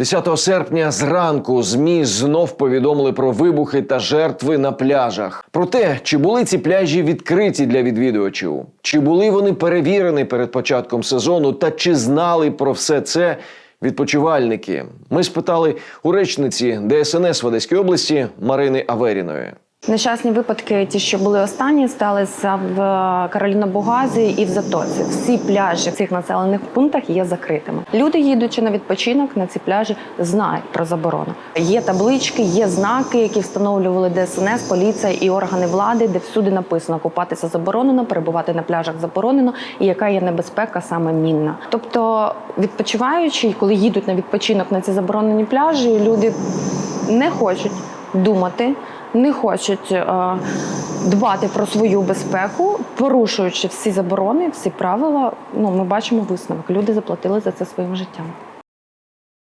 10 серпня зранку ЗМІ знов повідомили про вибухи та жертви на пляжах. Про те, чи були ці пляжі відкриті для відвідувачів, чи були вони перевірені перед початком сезону, та чи знали про все це відпочивальники. Ми спитали у речниці ДСНС в Одеській області Марини Аверіної. Нещасні випадки, ті, що були останні, сталися в Кароліно-Бугазі і в Затоці. Всі пляжі в цих населених пунктах є закритими. Люди, їдучи на відпочинок на ці пляжі, знають про заборону. Є таблички, є знаки, які встановлювали ДСНС, поліція і органи влади, де всюди написано купатися заборонено, перебувати на пляжах заборонено, і яка є небезпека саме мінна. Тобто, відпочиваючи, коли їдуть на відпочинок на ці заборонені пляжі, люди не хочуть думати, не хочуть е, дбати про свою безпеку, порушуючи всі заборони, всі правила. Ну, ми бачимо висновок. Люди заплатили за це своїм життям.